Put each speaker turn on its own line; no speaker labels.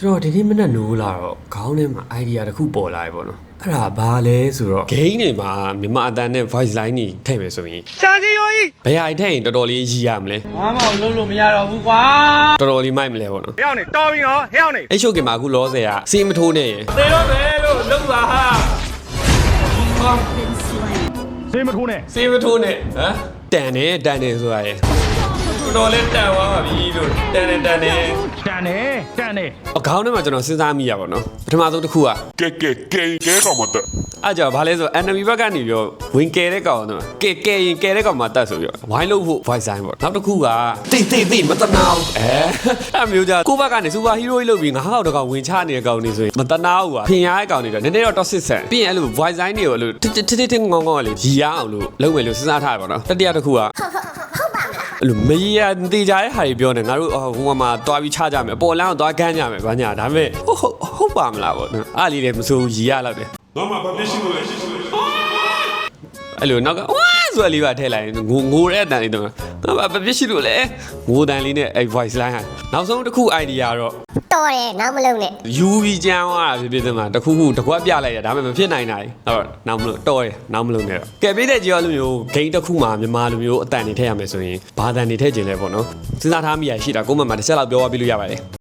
ကျွန်တော်ဒီနေ့မနေ့နိုးလာတော့ခေါင်းထဲမှာ idea တစ်ခုပေါ်လာပြီပေါ့နော်အဲ့ဒါဘာလဲဆိုတော့ game တွေမှာမြန်မာအတန်နဲ့ voice line တွေထည့်မယ်ဆိုရင်
ရှာကြီးရောကြီး
ဘယ်ဟာထည့်ရင်တော်တော်လေးရည်ရမလဲ
ဘာမှမလုပ်လို့မရတော့ဘူးကွာ
တော်တော်လေးမိုက်မလဲပေါ့နော်
ဟဲ့အောင်နေတော်ပြီနော်ဟဲ့အောင်နေ
အဲ့ရှုပ်ကင်မှာအခုလောဆယ်ကစီမထိုးနဲ့ရယ်
သေတော့မယ်လို့လုံးပါဟာ
စေးမထိုးနဲ့
စီမထိုးနဲ့ဟမ်တန်တယ်တန်တယ်ဆိုတာရယ် တော်တော်လေးတန်သွားပါပြီလို့တန်တယ်တန်တယ်
တန်တယ်တန်တယ်
အခေါင်းထဲမှာကျွန်တော်စဉ်းစားမိရပါတော့ပထမဆုံးတစ်ခုက
ကဲကဲကဲကဲကောင်မတက်
အဲ့ကြောင့်ဘာလဲဆို enemy ဘက်ကနေပြီးတော့ဝင်ကယ်တဲ့ကောင်တော့ကဲကဲရင်ကယ်တဲ့ကောင်မှတတ်ဆိုပြီးတော့ဝိုင်းလို့ဖို့ voice sign ပေါ့နောက်တစ်ခုကတိတ်တိတ်တိတ်မတနာဘူးအဲအဲ့မျိုးကြကိုဘက်ကနေ super hero ကြီးလုပ်ပြီးငါးဟောက်တကောင်ဝင်ချနေတဲ့ကောင်နေဆိုရင်မတနာဘူးကွာဖင်ရတဲ့ကောင်တွေတော့နည်းနည်းတော့ toxic ဆန်ပြီးရင်အဲ့လို voice sign တွေကိုအဲ့လိုတစ်တစ်တစ်တစ်ငေါငေါလေးရီရအောင်လို့လုပ်မယ်လို့စဉ်းစားထားရပါတော့တတိယတစ်ခုက အဲ့လိုမရီရတေးကြတဲ့ဟာတွေပြောနေငါတို့ဟိုမှာတွားပြီးချကြမယ်အပေါ်လမ်းကိုတွားကမ်းကြမယ်ဘာညာဒါပေမဲ့ဟုတ်ဟုတ်ဟုတ်ပါမလားပေါ့နော်အားလေးလည်းမစိုးရီရလောက်တယ်
ငါမှဘာဖြစ်ရှိလို့လဲရှိရှိလို့
အဲ့လိုနောက်က ဝါဆိုလေးပါထည့်လိုက်ရင်ငိုငိုတဲ့အတန်လေးတော့ငါဘာပြစ်ရှိလို့လဲငိုတန်လေးနဲ့အဲ့ voice line ဟာနောက်ဆုံးတစ်ခု idea တော့
တော်တယ်နောက်မလုံးနဲ့
UV ကြမ်းသွားတာဖြစ်ဖြစ်သမှာတစ်ခုခုတစ်ခွက်ပြလိုက်ရဒါပေမဲ့မဖြစ်နိုင်နိုင်အဲ့တော့နောက်မလို့တော်တယ်နောက်မလို့နဲ့တော့ကဲပေးတဲ့ကြီးရောလိုမျိုး game တစ်ခုမှာမြန်မာလိုမျိုးအတန်တွေထည့်ရမယ်ဆိုရင်ဘာတန်တွေထည့်ခြင်းလဲပေါ့နော်စဉ်းစားထားမိရရှိတာကိုယ့်မမှာတစ်ချက်လောက်ပြောပြပြလို့ရပါတယ်